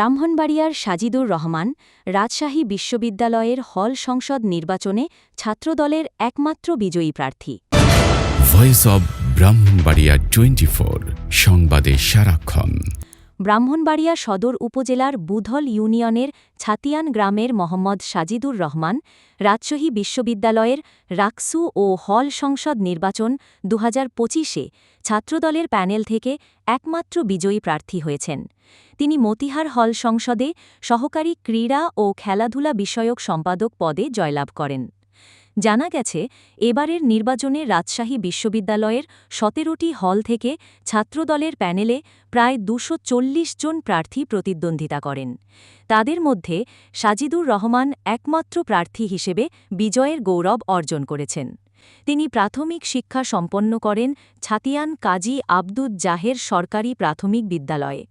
ব্রাহ্মণবাড়িয়ার সাজিদুর রহমান রাজশাহী বিশ্ববিদ্যালয়ের হল সংসদ নির্বাচনে ছাত্রদলের একমাত্র বিজয়ী প্রার্থী। ভয়েস অব ব্রাহ্মণবাড়িয়া টোয়েন্টি সংবাদে সারাক্ষণ ব্রাহ্মণবাড়িয়া সদর উপজেলার বুধল ইউনিয়নের ছাতিয়ান গ্রামের মোহাম্মদ সাজিদুর রহমান, রাজশাহী বিশ্ববিদ্যালয়ের রাকসু ও হল সংসদ নির্বাচন দু হাজার পঁচিশে ছাত্রদলের প্যানেল থেকে একমাত্র বিজয়ী প্রার্থী হয়েছেন। তিনি মতিহার হল সংসদে সহকারী ক্রীড়া ও খেলাধুলা বিষয়ক সম্পাদক পদে জয়লাভ করেন। জানা গেছে, এবারের নির্বাচনে রাজশাহী বিশ্ববিদ্যালয়ের সতেরোটি হল থেকে ছাত্রদলের প্যানেলে প্রায় দুশো জন প্রার্থী প্রতিদ্বন্দ্বিতা করেন। তাদের মধ্যে সাজিদুর রহমান একমাত্র প্রার্থী হিসেবে বিজয়ের গৌরব অর্জন করেছেন। তিনি প্রাথমিক শিক্ষা সম্পন্ন করেন ছাতিয়ান কাজী আব্দুদ জাহের সরকারি প্রাথমিক বিদ্যালয়ে।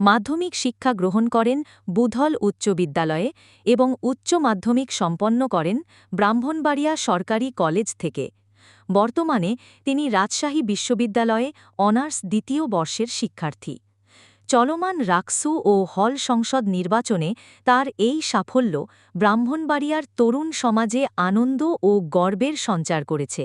মাধ্যমিক শিক্ষা গ্রহণ করেন বুধল উচ্চ বিদ্যালয়ে এবং উচ্চ মাধ্যমিক সম্পন্ন করেন ব্রাহ্মণবাড়িয়া সরকারি কলেজ থেকে। বর্তমানে তিনি রাজশাহী বিশ্ববিদ্যালয়ে অনার্স দ্বিতীয় বর্ষের শিক্ষার্থী। চলমান রাকসু ও হল সংসদ নির্বাচনে তার এই সাফল্য ব্রাহ্মণবাড়িয়ার তরুণ সমাজে আনন্দ ও গর্বের সঞ্চার করেছে।